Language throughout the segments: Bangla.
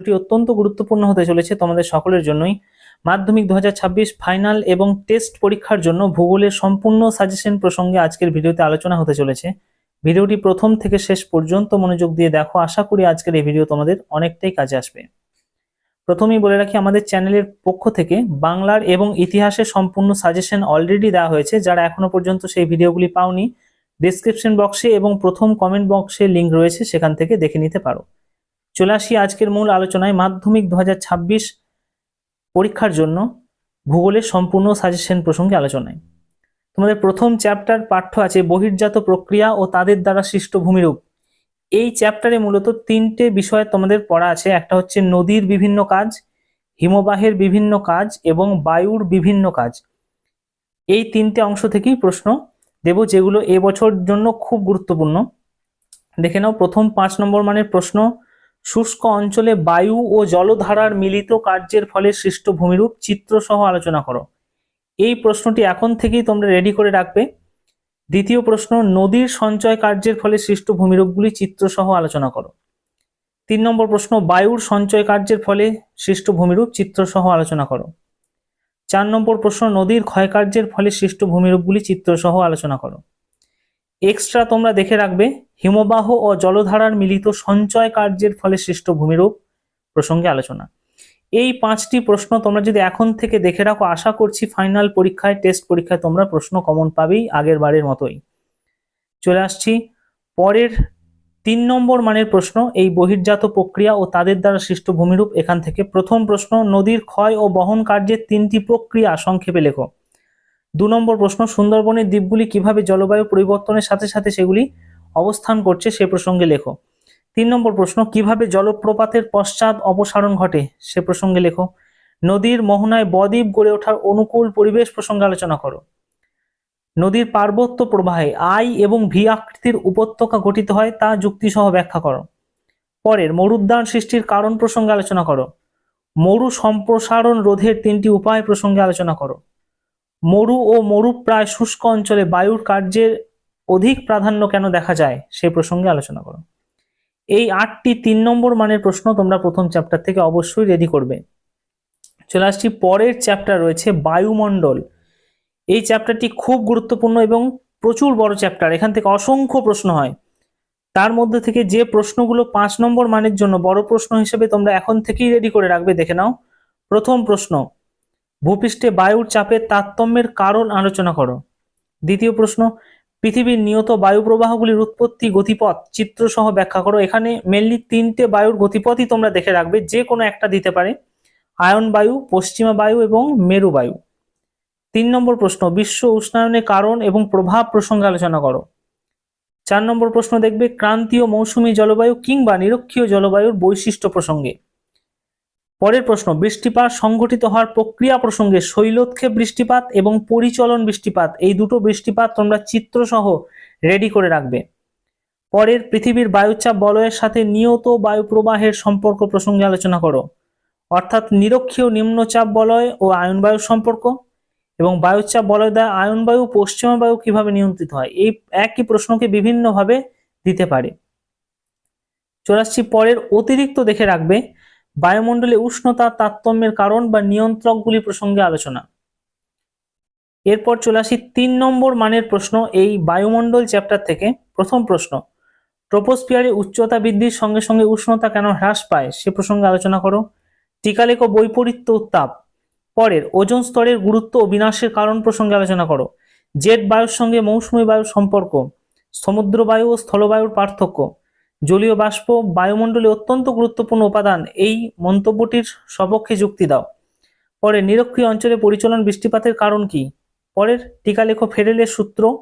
ভিডিওটি অত্যন্ত গুরুত্বপূর্ণ হতে চলেছে তোমাদের সকলের জন্যই। মাধ্যমিক দুহাজার ছাব্বিশ ফাইনাল এবং টেস্ট পরীক্ষার জন্য ভূগোলের সম্পূর্ণ সাজেশন প্রসঙ্গে আজকের ভিডিওতে আলোচনা হতে চলেছে। ভিডিওটি প্রথম থেকে শেষ পর্যন্ত মনোযোগ দিয়ে দেখো। আশা করি আজকের এই ভিডিও তোমাদের অনেকটাই কাজে আসবে। প্রথমেই বলে রাখি, আমাদের চ্যানেলের পক্ষ থেকে বাংলার এবং ইতিহাসের সম্পূর্ণ সাজেশন অলরেডি দেওয়া হয়েছে। যারা এখনও পর্যন্ত সেই ভিডিওগুলি পাওনি ডিসক্রিপশন বক্সে এবং প্রথম কমেন্ট বক্সে লিঙ্ক রয়েছে, সেখান থেকে দেখে নিতে পারো। চলে আসি আজকের মূল আলোচনায় মাধ্যমিক দু হাজার ছাব্বিশ পরীক্ষার জন্য ভূগোলের সম্পূর্ণ সাজেশন প্রসঙ্গে আলোচনায়। তোমাদের প্রথম চ্যাপ্টার পাঠ্য আছে বহির্জাত প্রক্রিয়া ও তাদের দ্বারা সৃষ্ট ভূমিরূপ। এই চ্যাপ্টারে মূলত তিনটে বিষয় তোমাদের পড়া আছে। একটা হচ্ছে নদীর বিভিন্ন কাজ, হিমবাহের বিভিন্ন কাজ এবং বায়ুর বিভিন্ন কাজ। এই তিনটে অংশ থেকেই প্রশ্ন দেব যেগুলো এবছর জন্য খুব গুরুত্বপূর্ণ। দেখে নাও, প্রথম পাঁচ নম্বর মানের প্রশ্ন শুষ্ক অঞ্চলে বায়ু ও জলধারার মিলিত কার্যের ফলে সৃষ্ট ভূমিরূপ চিত্র সহ আলোচনা করো। এই প্রশ্নটি এখন থেকেই তোমরা রেডি করে রাখবে। দ্বিতীয় প্রশ্ন, নদীর সঞ্চয় কার্যের ফলে সৃষ্ট ভূমিরূপগুলি চিত্র সহ আলোচনা করো। তিন নম্বর প্রশ্ন, বায়ুর সঞ্চয় কার্যের ফলে সৃষ্ট ভূমিরূপ চিত্র সহ আলোচনা করো। চার নম্বর প্রশ্ন, নদীর ক্ষয়কার্যের ফলে সৃষ্ট ভূমিরূপগুলি চিত্র সহ আলোচনা করো। এক্সট্রা তোমরা দেখে রাখবে, হিমবাহ ও জলধারার মিলিত সঞ্চয় কার্যের ফলে সৃষ্ট ভূমিরূপ প্রসঙ্গে আলোচনা। এই পাঁচটি প্রশ্ন তোমরা যদি এখন থেকে দেখে রাখো, আশা করছি ফাইনাল পরীক্ষায় টেস্ট পরীক্ষায় তোমরা প্রশ্ন কমন পাবেই, আগের বারের মতোই। চলে আসছি, পরের তিন নম্বর মানের প্রশ্ন, এই বহির্জাত প্রক্রিয়া ও তাদের দ্বারা সৃষ্ট ভূমিরূপ, এখান থেকে প্রথম প্রশ্ন, নদীর ক্ষয় ও বহন কার্যের তিনটি প্রক্রিয়া সংক্ষেপে লেখো। দু নম্বর প্রশ্ন, সুন্দরবনের দ্বীপগুলি কীভাবে জলবায়ু পরিবর্তনের সাথে সাথে সেগুলি অবস্থান করছে সে প্রসঙ্গে লেখো। তিন নম্বর প্রশ্ন, কীভাবে জলপ্রপাতের পশ্চাৎ অপসারণ ঘটে সে প্রসঙ্গে লেখো। নদীর মোহনায় বদ্বীপ গড়ে ওঠার অনুকূল পরিবেশ প্রসঙ্গে আলোচনা করো। নদীর পার্বত্য প্রবাহে আই এবং ভি আকৃতির উপত্যকা গঠিত হয় তা যুক্তিসহ ব্যাখ্যা করো। পরের, মরুদ্যান সৃষ্টির কারণ প্রসঙ্গে আলোচনা করো। মরু সম্প্রসারণ রোধের তিনটি উপায় প্রসঙ্গে আলোচনা করো। মরু ও মরু প্রায় শুষ্ক অঞ্চলে বায়ুর কার্যের অধিক প্রাধান্য কেন দেখা যায় সে প্রসঙ্গে আলোচনা করো। এই আটটি তিন নম্বর মানের প্রশ্ন তোমরা প্রথম চ্যাপ্টার থেকে অবশ্যই রেডি করবে। চলে আসছি পরের চ্যাপ্টার রয়েছে বায়ুমণ্ডল। এই চ্যাপ্টারটি খুব গুরুত্বপূর্ণ এবং প্রচুর বড় চ্যাপ্টার এখান থেকে অসংখ্য প্রশ্ন হয়। তার মধ্যে থেকে যে প্রশ্নগুলো পাঁচ নম্বর মানের জন্য বড় প্রশ্ন হিসেবে তোমরা এখন থেকেই রেডি করে রাখবে, দেখে নাও। প্রথম প্রশ্ন ভূপৃষ্ঠে বায়ুর চাপের তারতম্যের কারণ আলোচনা করো। দ্বিতীয় প্রশ্ন, পৃথিবীর নিয়ত বায়ু প্রবাহগুলির উৎপত্তি গতিপথ চিত্র সহ ব্যাখ্যা করো। এখানে মেনলি তিনটে বায়ুর গতিপথই তোমরা দেখে রাখবে, যে কোনো একটা দিতে পারে। আয়ন বায়ু, পশ্চিমা বায়ু এবং মেরু বায়ু। তিন নম্বর প্রশ্ন, বিশ্ব উষ্ণায়নের কারণ এবং প্রভাব প্রসঙ্গে আলোচনা করো। চার নম্বর প্রশ্ন দেখবে, ক্রান্তীয় মৌসুমী জলবায়ু কিংবা নিরক্ষীয় জলবায়ুর বৈশিষ্ট্য প্রসঙ্গে। পরের প্রশ্ন, বৃষ্টিপাত সংঘটিত হওয়ার প্রক্রিয়া প্রসঙ্গে শৈলোৎক্ষেপ বৃষ্টিপাত এবং পরিচলন বৃষ্টিপাত, এই দুটো বৃষ্টিপাত তোমরা চিত্রসহ রেডি করে রাখবে। পরের, পৃথিবীর বায়ুচাপ বলয়ের সাথে নিয়ত বায়ু প্রবাহের সম্পর্ক প্রসঙ্গে আলোচনা করো। অর্থাৎ নিরক্ষীয় নিম্নচাপ বলয় ও আয়ন বায়ুর সম্পর্ক এবং বায়ুচাপ বলয় দ্বারা আয়ন বায়ু পশ্চিমা বায়ু কীভাবে নিয়ন্ত্রিত হয়, এই একই প্রশ্নকে বিভিন্নভাবে দিতে পারে। চলে পরের অতিরিক্ত দেখে রাখবে। বায়ুমণ্ডলে উষ্ণতা, তারতম্যের কারণ বা নিয়ন্ত্রকগুলি প্রসঙ্গে আলোচনা। এরপর চলে আসি তিন নম্বর মানের প্রশ্ন, এই বায়ুমণ্ডল চ্যাপ্টার থেকে প্রথম প্রশ্ন, ট্রোপোস্ফিয়ারে উচ্চতা বৃদ্ধির সঙ্গে সঙ্গে উষ্ণতা কেন হ্রাস পায়? সে প্রসঙ্গে আলোচনা করো। টিকালেখ বৈপরীত্য উত্তাপ পরের, ওজন স্তরের গুরুত্ব ও বিনাশের কারণ প্রসঙ্গে আলোচনা করো। জেট বায়ুর সঙ্গে মৌসুমী বায়ুর সম্পর্ক, সমুদ্র বায়ু ও স্থলবায়ুর পার্থক্য জলীয় বাষ্প বায়ুমণ্ডলে অত্যন্ত গুরুত্বপূর্ণ উপাদান। এই মন্তব্যটির সপক্ষে যুক্তি দাও। পরে, নিরক্ষীয় অঞ্চলে পরিচালন বৃষ্টিপাতের কারণ কি? পরের টিকালেখ ফেরেলের সূত্র।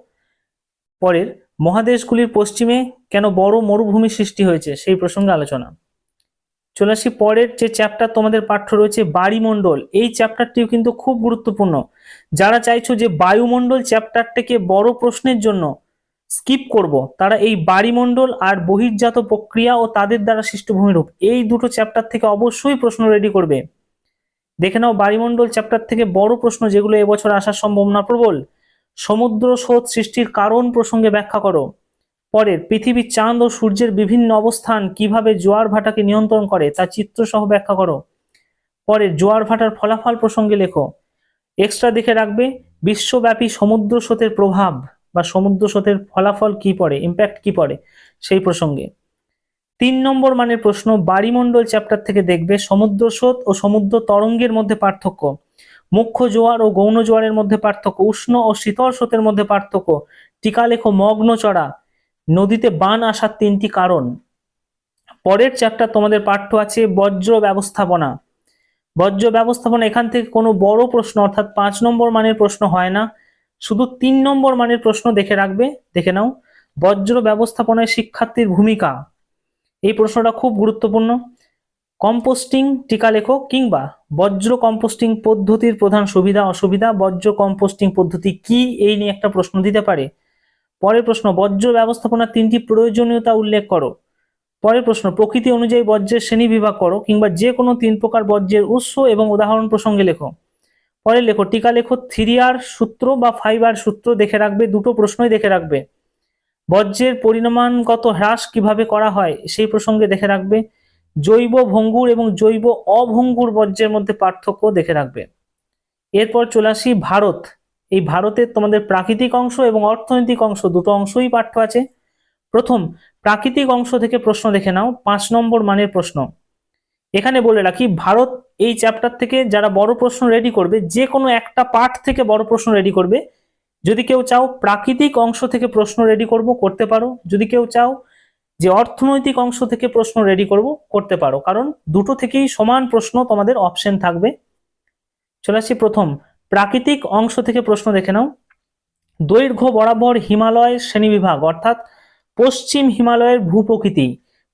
পরের, মহাদেশগুলির পশ্চিমে কেন বড় মরুভূমি সৃষ্টি হয়েছে? সেই প্রসঙ্গে আলোচনা। চলে আসি পরের যে চ্যাপ্টার তোমাদের পাঠ্য রয়েছে, বাড়িমণ্ডল। এই চ্যাপ্টারটিও কিন্তু খুব গুরুত্বপূর্ণ। যারা চাইছো যে বায়ুমণ্ডল চ্যাপ্টারটাকে বড় প্রশ্নের জন্য স্কিপ করব। তারা এই বাড়িমণ্ডল আর বহির্জাত প্রক্রিয়া ও তাদের দ্বারা সৃষ্ট ভূমিরূপ এই দুটো চ্যাপ্টার থেকে অবশ্যই প্রশ্ন রেডি করবে। দেখে নাও বাড়িমণ্ডল চ্যাপ্টার থেকে বড় প্রশ্ন যেগুলো এবছর আসার সম্ভাবনা প্রবল। সমুদ্র স্রোত সৃষ্টির কারণ প্রসঙ্গে ব্যাখ্যা করো। পরের, পৃথিবী চাঁদ ও সূর্যের বিভিন্ন অবস্থান কীভাবে জোয়ার ভাটাকে নিয়ন্ত্রণ করে তা চিত্র সহ ব্যাখ্যা করো। পরের, জোয়ার ভাটার ফলাফল প্রসঙ্গে লেখো। এক্সট্রা দেখে রাখবে, বিশ্বব্যাপী সমুদ্র স্রোতের প্রভাব। বা সমুদ্র স্রোতের ফলাফল কি পড়ে ইম্প্যাক্ট কি পড়ে সেই প্রসঙ্গে। তিন নম্বর মানের প্রশ্ন বাড়িমণ্ডল চ্যাপ্টার থেকে দেখবে সমুদ্র স্রোত ও সমুদ্র তরঙ্গের মধ্যে পার্থক্য। মুখ্য জোয়ার ও গৌণ জোয়ারের মধ্যে পার্থক্য, উষ্ণ ও শীতল স্রোতের মধ্যে পার্থক্য টিকা লেখো মগ্ন চড়া, নদীতে বান আসার তিনটি কারণ। পরের চ্যাপ্টার তোমাদের পাঠ্য আছে বজ্র ব্যবস্থাপনা। বজ্র ব্যবস্থাপনা এখান থেকে কোনো বড় প্রশ্ন, অর্থাৎ পাঁচ নম্বর মানের প্রশ্ন হয় না। শুধু তিন নম্বর মানের প্রশ্ন দেখে রাখবে, দেখে নাও। বজ্র ব্যবস্থাপনায় শিক্ষার্থীর ভূমিকা। এই প্রশ্নটা খুব গুরুত্বপূর্ণ। কম্পোস্টিং টিকা লেখো কিংবা বজ্র কম্পোস্টিং পদ্ধতির প্রধান সুবিধা, অসুবিধা? বজ্র কম্পোস্টিং পদ্ধতি কি? এই নিয়ে একটা প্রশ্ন দিতে পারে। পরের প্রশ্ন, বজ্র ব্যবস্থাপনার তিনটি প্রয়োজনীয়তা উল্লেখ করো। পরের প্রশ্ন, প্রকৃতি অনুযায়ী বজ্রের শ্রেণি বিভাগ করো কিংবা যে কোনো তিন প্রকার বজ্রের উৎস এবং উদাহরণ প্রসঙ্গে লেখো। পরের লেখো, টিকা লেখো থ্রিয়ার সূত্র বা ফাইবার সূত্র দেখে রাখবে, দুটো প্রশ্নই দেখে রাখবে। বজ্রের পরিমাণগত হ্রাস কীভাবে করা হয়, সেই প্রসঙ্গে দেখে রাখবে। জৈব ভঙ্গুর এবং জৈব অভঙ্গুর বজ্রের মধ্যে পার্থক্য দেখে রাখবে। এরপর চলে আসি ভারত। এই ভারতের তোমাদের প্রাকৃতিক অংশ এবং অর্থনৈতিক অংশ দুটো অংশই পাঠ্য আছে। প্রথম, প্রাকৃতিক অংশ থেকে প্রশ্ন দেখে নাও, পাঁচ নম্বর মানের প্রশ্ন। এখানে বলে রাখি, ভারত এই চ্যাপ্টার থেকে যারা বড় প্রশ্ন রেডি করবে, যে কোনো একটা পার্ট থেকে বড় প্রশ্ন রেডি করবে। যদি কেউ চাও প্রাকৃতিক অংশ থেকে প্রশ্ন রেডি করব, করতে পারো। যদি কেউ চাও যে অর্থনৈতিক অংশ থেকে প্রশ্ন রেডি করব, করতে পারো। কারণ দুটো থেকেই সমান প্রশ্ন তোমাদের অপশন থাকবে। চলে আসছি প্রথম, প্রাকৃতিক অংশ থেকে প্রশ্ন দেখে নাও। দৈর্ঘ্য বরাবর হিমালয় শ্রেণীবিভাগ অর্থাৎ পশ্চিম হিমালয়ের ভূপ্রকৃতি।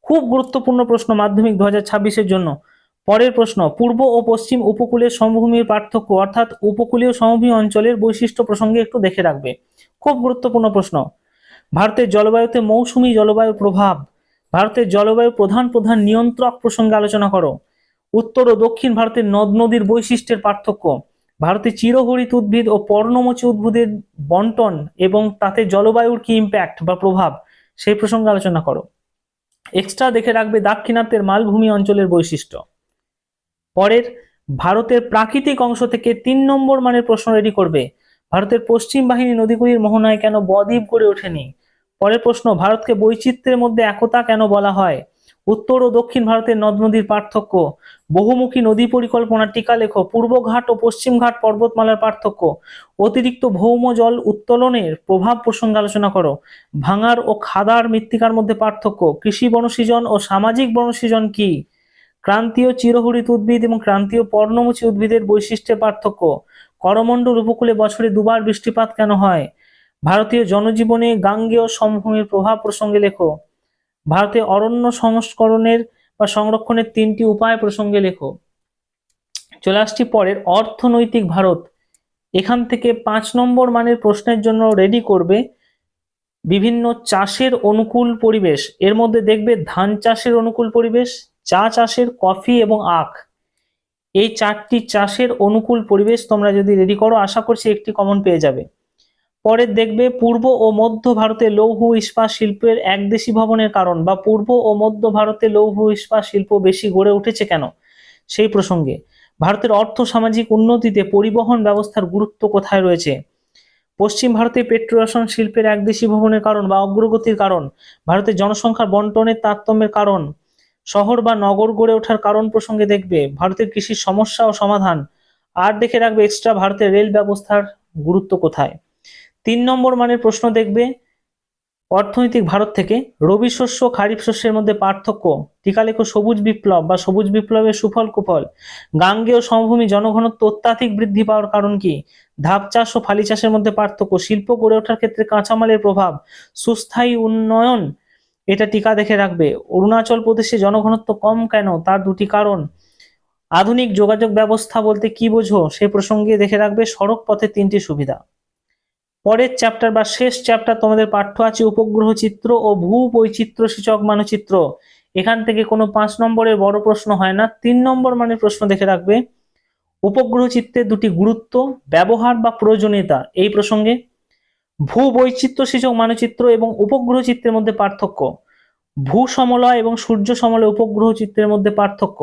খুব গুরুত্বপূর্ণ প্রশ্ন মাধ্যমিক দু হাজার জন্য। পরের প্রশ্ন, পূর্ব ও পশ্চিম উপকূলের সমভূমির পার্থক্য অর্থাৎ উপকূলীয় সমভূমি অঞ্চলের বৈশিষ্ট্য প্রসঙ্গে একটু দেখে রাখবে। খুব গুরুত্বপূর্ণ প্রশ্ন, ভারতের জলবায়ুতে মৌসুমী জলবায়ুর প্রভাব, ভারতের জলবায়ু প্রধান প্রধান নিয়ন্ত্রক প্রসঙ্গে আলোচনা করো। উত্তর ও দক্ষিণ ভারতের নদ নদীর বৈশিষ্ট্যের পার্থক্য, ভারতে চিরহরিত উদ্ভিদ ও পর্ণমোচী উদ্ভিদের বন্টন এবং তাতে জলবায়ুর কি ইম্প্যাক্ট বা প্রভাব, সেই প্রসঙ্গে আলোচনা করো। এক্সট্রা দেখে রাখবে দাক্ষিণাত্যের মালভূমি অঞ্চলের বৈশিষ্ট্য। পরের, ভারতের প্রাকৃতিক অংশ থেকে তিন নম্বর মানের প্রশ্ন রেডি করবে। ভারতের পশ্চিম বাহিনী নদীগুলির মোহনায় কেন বদ্বীপ গড়ে ওঠেনি? পরের প্রশ্ন, ভারতকে বৈচিত্র্যের মধ্যে একতা কেন বলা হয়? উত্তর ও দক্ষিণ ভারতের নদ নদীর পার্থক্য। বহুমুখী নদী পরিকল্পনা টিকা লেখো। পূর্বঘাট ও পশ্চিমঘাট পর্বতমালার পার্থক্য। অতিরিক্ত ভৌম জল উত্তোলনের প্রভাব প্রসঙ্গে আলোচনা করো। ভাঙার ও খাদার মৃত্তিকার মধ্যে পার্থক্য। কৃষি বনসৃজন ও সামাজিক বনসৃজন কি? ক্রান্তীয় চিরহরিত উদ্ভিদ এবং ক্রান্তীয় পর্ণমোচী উদ্ভিদের বৈশিষ্ট্যের পার্থক্য। করমণ্ডল উপকূলে বছরে দুবার বৃষ্টিপাত কেন হয়? ভারতীয় জনজীবনে গাঙ্গেয় সমভূমির প্রভাব প্রসঙ্গে লেখো। ভারতে অরণ্য সংস্করণের বা সংরক্ষণের তিনটি উপায় প্রসঙ্গে লেখো। চলে আসছি পরের, অর্থনৈতিক ভারত। এখান থেকে পাঁচ নম্বর মানের প্রশ্নের জন্য রেডি করবে বিভিন্ন চাষের অনুকূল পরিবেশ। এর মধ্যে দেখবে ধান চাষের অনুকূল পরিবেশ, চা চাষের কফি এবং আখ। এই চারটি চাষের অনুকূল পরিবেশ তোমরা যদি রেডি করো, আশা করছি একটি কমন পেয়ে যাবে। পরে দেখবে পূর্ব ও মধ্য ভারতে লৌহ ইস্পাত শিল্পের একদেশী ভবনের কারণ বা পূর্ব ও মধ্য ভারতে লৌহ ইস্পাত শিল্প বেশি গড়ে উঠেছে কেন? সেই প্রসঙ্গে, ভারতের অর্থ সামাজিক উন্নতিতে পরিবহন ব্যবস্থার গুরুত্ব কোথায় রয়েছে? পশ্চিম ভারতে পেট্রোরসায়ন শিল্পের একদেশী ভবনের কারণ বা অগ্রগতির কারণ ভারতের জনসংখ্যার বন্টনের তারতম্যের কারণ, শহর বা নগর গড়ে ওঠার কারণ প্রসঙ্গে দেখবে ভারতের কৃষির সমস্যা ও সমাধান, আর দেখে রাখবে এক্সট্রা ভারতের রেল ব্যবস্থার গুরুত্ব কোথায়? তিন নম্বর মানের প্রশ্ন দেখবে। অর্থনৈতিক ভারত থেকে রবি শস্য, খারিফ শস্যের মধ্যে পার্থক্য। টিকা লেখো সবুজ বিপ্লব বা সবুজ বিপ্লবের সুফল কুফল। গাঙ্গেয় সমভূমি জনঘনত্ব অত্যাধিক বৃদ্ধি পাওয়ার কারণ কি? ধাপ চাষ ও ফালি চাষের মধ্যে পার্থক্য। শিল্প গড়ে ওঠার ক্ষেত্রে কাঁচামালের প্রভাব, সুস্থায়ী উন্নয়ন, এটা টিকা দেখে রাখবে। অরুণাচল প্রদেশে জনঘনত্ব কম কেন? তার দুটি কারণ। আধুনিক যোগাযোগ ব্যবস্থা বলতে কি বোঝো? সেই প্রসঙ্গে দেখে রাখবে সড়ক পথে তিনটি সুবিধা। পরের চ্যাপ্টার বা শেষ চ্যাপ্টার তোমাদের পাঠ্য আছে উপগ্রহ চিত্র ও ভূ সূচক মানচিত্র। এখান থেকে কোনো পাঁচ নম্বরের বড় প্রশ্ন হয় না, তিন নম্বর মানের প্রশ্ন দেখে রাখবে। উপগ্রহ চিত্রের দুটি গুরুত্ব, ব্যবহার বা প্রয়োজনীয়তা, এই প্রসঙ্গে। ভূ বৈচিত্র্য সূচক মানচিত্র এবং উপগ্রহ চিত্রের মধ্যে পার্থক্য। ভূ সমলয় এবং সূর্য সমলয় উপগ্রহ চিত্রের মধ্যে পার্থক্য।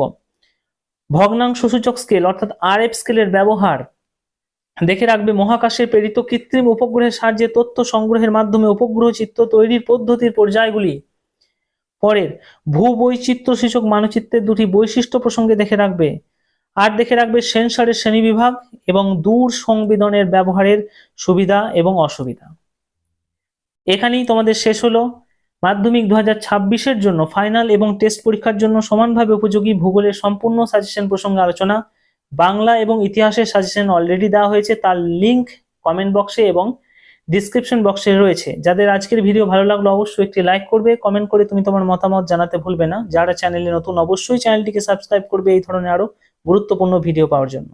ভগ্নাংশ সূচক স্কেল অর্থাৎ আর এফ স্কেলের ব্যবহার। দেখে রাখবে, মহাকাশে প্রেরিত কৃত্রিম উপগ্রহের সাহায্যে তথ্য সংগ্রহের মাধ্যমে উপগ্রহ চিত্র তৈরির পদ্ধতির পর্যায়গুলি। পরের ভূ বৈচিত্র্য সূচক মানচিত্রের দুটি বৈশিষ্ট্য প্রসঙ্গে দেখে রাখবে। আর দেখে রাখবে সেন্সরের শ্রেণীবিভাগ এবং দূর সংবেদনের ব্যবহারের সুবিধা এবং অসুবিধা। এখানেই তোমাদের শেষ হলো। মাধ্যমিক দু হাজার জন্য, ফাইনাল এবং টেস্ট পরীক্ষার জন্য সমানভাবে উপযোগী ভূগোলের সম্পূর্ণ সাজেশন প্রসঙ্গে আলোচনা। বাংলা এবং ইতিহাসের সাজেশন অলরেডি দেওয়া হয়েছে, তার লিংক কমেন্ট বক্সে এবং ডিসক্রিপশন বক্সে রয়েছে। যাদের আজকের ভিডিও ভালো লাগল অবশ্যই একটি লাইক করবে কমেন্ট করে তুমি তোমার মতামত জানাতে ভুলবে না। যারা চ্যানেলে নতুন অবশ্যই চ্যানেলটিকে সাবস্ক্রাইব করবে, এই ধরনের আরও গুরুত্বপূর্ণ ভিডিও পাওয়ার জন্য।